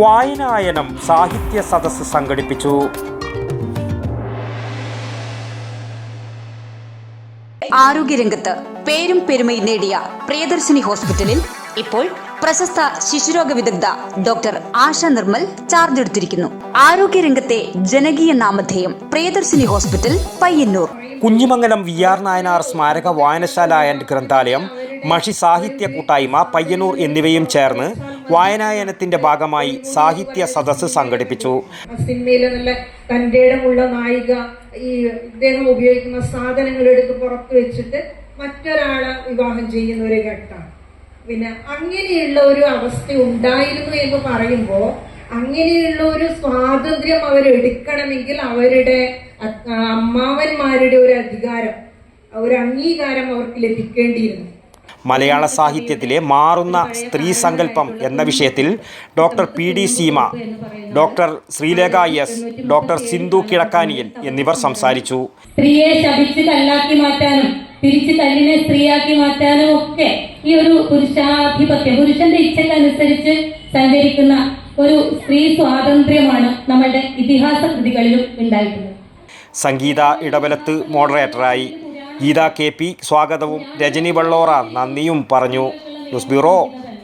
വായനായനം സാഹിത്യ സദസ്സ് സംഘടിപ്പിച്ചു. ആരോഗ്യരംഗത്ത് പേരും പെരുമയും നേടിയ പ്രിയദർശിനി ഹോസ്പിറ്റലിൽ ഇപ്പോൾ പ്രശസ്ത ശിശുരോഗ വിദഗ്ധ ഡോക്ടർ ആശ നിർമ്മൽ ചാർജ് എടുത്തിരിക്കുന്നു. ആരോഗ്യരംഗത്തെ ജനകീയ നാമധേയം Priyadarshini hospital Payyanur. Kunhimangalam V R Nayanar സ്മാരക വായനശാല ആൻഡ് ഗ്രന്ഥാലയം മഷി സാഹിത്യ കൂട്ടായ്മ പയ്യന്നൂർ എന്നിവയും ചേർന്ന് വായനായനത്തിന്റെ ഭാഗമായി സാഹിത്യ സദസ്സ് സംഘടിപ്പിച്ചു. സിനിമയിലെ നല്ല തന്റേടമുള്ള നായിക ഈ ഇദ്ദേഹം ഉപയോഗിക്കുന്ന സാധനങ്ങൾ എടുത്ത് പുറത്തു വെച്ചിട്ട് മറ്റൊരാളെ വിവാഹം ചെയ്യുന്ന ഒരു ഘട്ടമാണ് പിന്നെ അങ്ങനെയുള്ള ഒരു അവസ്ഥ ഉണ്ടായിരുന്നു എന്ന് പറയുമ്പോൾ അങ്ങനെയുള്ള ഒരു സ്വാതന്ത്ര്യം അവരെടുക്കണമെങ്കിൽ അവരുടെ അമ്മാവന്മാരുടെ ഒരു അധികാരം ഒരു അംഗീകാരം അവർക്ക് ലഭിക്കേണ്ടിയിരുന്നു. മലയാള സാഹിത്യത്തിലെ മാറുന്ന സ്ത്രീ സങ്കല്പം എന്ന വിഷയത്തിൽ doctor P D Seema doctor Sreelekha S doctor Sindhu Kizhakkaniyan എന്നിവർ സംസാരിച്ചു. സ്ത്രീയെ ശപിച്ച് കല്ലാക്കി മാറ്റാനും തിരിച്ച് കല്ലിനെ സ്ത്രീയാക്കി മാറ്റാനും ഒക്കെ ഈ ഒരു പുരുഷാധിപത്യം പുരുഷന്റെ ഇച്ഛക്കനുസരിച്ച് സഞ്ചരിക്കുന്ന ഒരു സ്ത്രീ സ്വാതന്ത്ര്യമാണ് നമ്മുടെ ഇതിഹാസ കൃതികളിലും ഉണ്ടായിട്ടുള്ളത്. സംഗീത ഇടവലത്ത് മോഡറേറ്ററായി ഗീത കെ പി സ്വാഗതവും രജനി വള്ളോറ നന്ദിയും പറഞ്ഞു. News bureau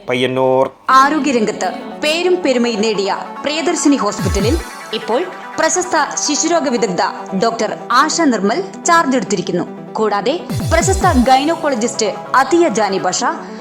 Payyanur. ആരോഗ്യരംഗത്ത് പേരും പെരുമയും നേടിയ പ്രിയദർശിനി ഹോസ്പിറ്റലിൽ ഇപ്പോൾ പ്രശസ്ത ശിശുരോഗ വിദഗ്ധ ഡോക്ടർ ആശ നിർമ്മൽ ചാർജ് എടുത്തിരിക്കുന്നു. കൂടാതെ പ്രശസ്ത ഗൈനോക്കോളജിസ്റ്റ് അതിയ ജാനി ബഷ